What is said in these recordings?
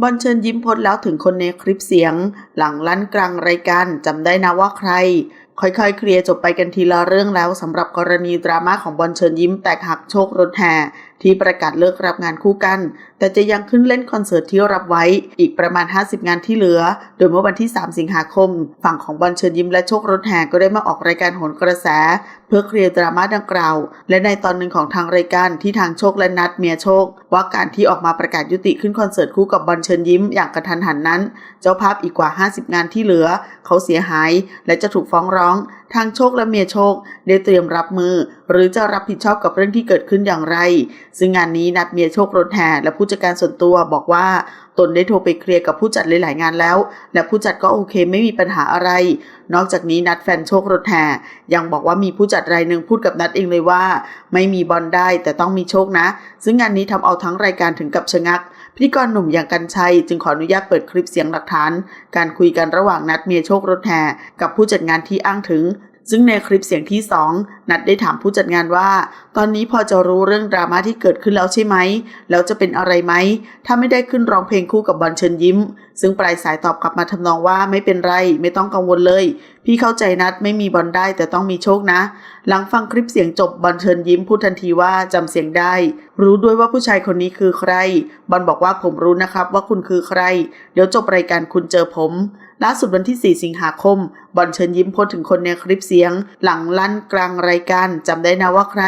บอลเชิญยิ้มพดแล้วถึงคนในคลิปเสียง หลังลั่นกลางรายการจำได้นะว่าใคร ค่อยๆ เคลียร์จบไปกันทีละเรื่องแล้วสำหรับกรณีดราม่าของบอลเชิญยิ้มแตกหักโชครถแห่ ที่ประกาศเลิกรับงานคู่กัน แต่จะยังขึ้นเล่นคอนเสิร์ตที่รับไว้อีกประมาณ 50 งานที่เหลือ โดยเมื่อวันที่ 3 สิงหาคม ฝั่งของบอลเชิญยิ้มและโชครถแห่ก็ได้มาออกรายการโหนกระแส เพื่อเคลียร์ดราม่าดังกล่าว และในตอนหนึ่งของทางรายการที่ทางโชคและนัดเมียโชค ว่าการที่ออกมาประกาศยุติขึ้นคอนเสิร์ตคู่กับบอลเชิญยิ้มอย่างกระทันหันนั้น เจ้าภาพอีกกว่า 50 งานที่เหลือ เขาเสียหาย และจะถูกฟ้องร้อง ทางโชคและเมียโชคได้เตรียมรับมือ หรือจะรับผิดชอบกับเรื่องที่เกิดขึ้นอย่างไร ซึ่งงานนี้นัดเมียโชครถแห่และผู้จัดการส่วนตัวบอกว่า ตนได้โทรไปเคลียร์กับผู้จัดหลายๆงานแล้ว และผู้จัดก็โอเคไม่มีปัญหาอะไร นอกจากนี้นัดแฟนโชครถแห่ยังบอกว่ามีผู้จัดรายหนึ่งพูดกับนัดเองเลยว่า ไม่มีบอลได้แต่ต้องมีโชคนะ ซึ่งงานนี้ทำเอาทั้งรายการถึงกับชะงัก พิธีกรหนุ่มอย่างกันชัย จึงขออนุญาตเปิดคลิปเสียงหลักฐาน การคุยกันระหว่างนัดเมียโชครถแห่กับผู้จัดงานที่อ้างถึงซึ่งในคลิปเสียงที่ 2 นัดได้ถามผู้จัดงานว่า ตอนนี้พอจะรู้เรื่องดราม่าที่เกิดขึ้นแล้วใช่ไหม แล้วจะเป็นอะไรไหม ถ้าไม่ได้ขึ้นร้องเพลงคู่กับบอลเชิญยิ้ม ซึ่งปลายสายตอบกลับมาทำนองว่าไม่เป็นไร ไม่ต้องกังวลเลย พี่เข้าใจนัดไม่มีบอลได้แต่ต้องมีโชคนะ หลังฟังคลิปเสียงจบบอลเชิญยิ้มพูดทันทีว่าจำเสียงได้ รู้ด้วยว่าผู้ชายคนนี้คือใคร บอลบอกว่าผมรู้นะครับว่าคุณคือใคร เดี๋ยวจบรายการคุณเจอผมล่าสุดวันที่ 4 สิงหาคม บอลเชิญยิ้มโพสถึงคนในคลิปเสียง หลังลั่นกลางรายการจำได้นะว่าใคร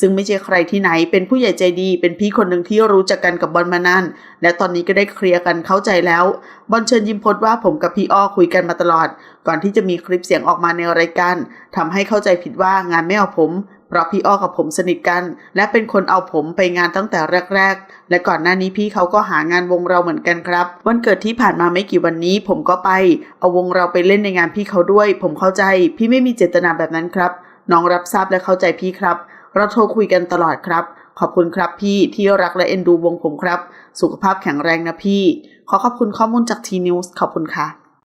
ซึ่งไม่ใช่ใครที่ไหน เป็นผู้ใหญ่ใจดี เป็นพี่คนหนึ่งที่รู้จักกันกับบอลมานานและตอนนี้ก็ได้เคลียร์กันเข้าใจแล้ว บอลเชิญยิ้มพสต์ว่าผมกับพี่อ้อคุยกันมาตลอด ก่อนที่จะมีคลิปเสียงออกมาในรายการทำให้เข้าใจผิดว่างานไม่เอาผมเพราะพี่อ้อกับผมสนิทกัน และเป็นคนเอาผมไปงานตั้งแต่แรก ๆ และก่อนหน้านี้พี่เขาก็หางานวงเราเหมือนกันครับ วันเกิดที่ผ่านมาไม่กี่วันนี้ ผมก็ไป เอาวงเราไปเล่นในงานพี่เขาด้วย ผมเข้าใจ พี่ไม่มีเจตนาแบบนั้นครับ น้องรับทราบและเข้าใจพี่ครับ เราโทรคุยกันตลอดครับ ขอบคุณครับพี่ที่รักและเอ็นดูวงผมครับ สุขภาพแข็งแรงนะพี่ ขอขอบคุณข้อมูลจากทีนิวส์ขอบคุณค่ะ